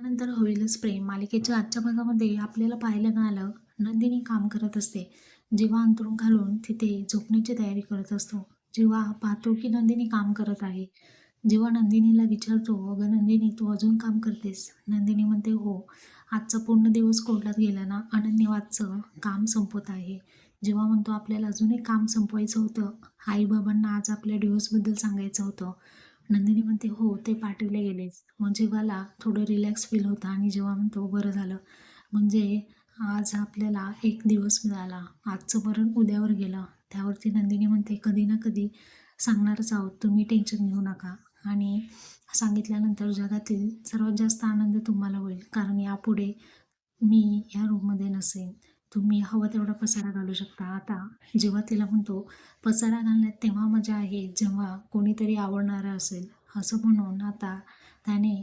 त्यानंतर होईलच प्रेम. मालिकेच्या आजच्या भागामध्ये आपल्याला पाहायला मिळालं नंदिनी काम करत असते. जेव्हा अंतरून घालून तिथे झोपण्याची तयारी करत असतो जेव्हा पाहतो की नंदिनी काम करत आहे. जेव्हा नंदिनीला विचारतो अगं नंदिनी तू अजून काम करतेस? नंदिनी म्हणते हो आजचा पूर्ण दिवस कोर्टात गेला ना अनन्यवादचं काम संपत आहे. जेव्हा म्हणतो आपल्याला अजून एक काम संपवायचं होतं आईबाबांना आज आपल्या डिवोर्सबद्दल सांगायचं होतं. नंदिनी म्हणते हो ते पाठवले गेलेच. मग जीवाला थोडं रिलॅक्स फील होतं आणि जेव्हा म्हणतो बरं झालं. म्हणजे आज आपल्याला एक दिवस मिळाला. आजचं वरण उद्यावर गेलं. त्यावरती नंदिनी म्हणते कधी ना कधी सांगणारच आहोत तुम्ही टेन्शन घेऊ नका. आणि सांगितल्यानंतर जगातील सर्वात जास्त आनंद तुम्हाला होईल. कारण यापुढे मी या रूममध्ये नसेन. तुम्ही हवं तेवढा पसारा घालू शकता. आता जेव्हा तिला म्हणतो पसारा घालण्यात तेव्हा मजा आहे जेव्हा कोणीतरी आवडणारं असेल. असं म्हणून आता त्याने